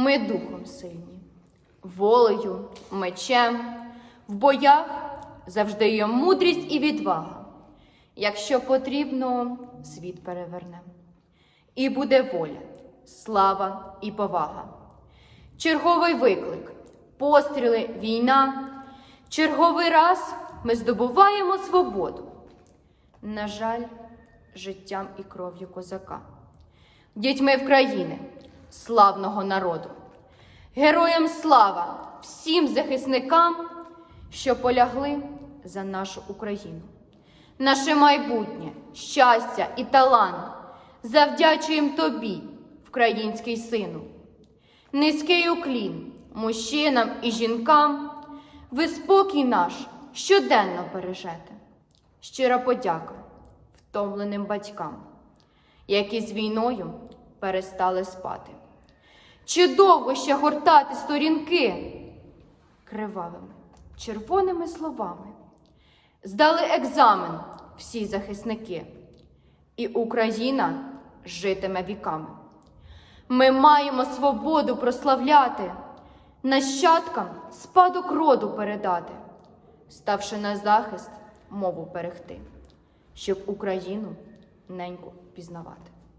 Ми духом сильні, волею, мечем, в боях завжди є мудрість і відвага. Якщо потрібно, світ перевернем. І буде воля, слава і повага. Черговий виклик, постріли, війна. Черговий раз ми здобуваємо свободу. На жаль, життям і кров'ю козака, дітьми в країни, славного народу. Героям слава всім захисникам, що полягли за нашу Україну. Наше майбутнє, щастя і талант завдячуємо тобі, український сину. Низький уклін мужчинам і жінкам, ви спокій наш щоденно бережете. Щира подяка втомленим батькам, які з війною перестали спати. Чи довго ще гортати сторінки кривавими, червоними словами? Здали екзамен всі захисники, і Україна житиме віками. Ми маємо свободу прославляти, нащадкам спадок роду передати, ставши на захист, мову берегти, щоб Україну неньку пізнавати.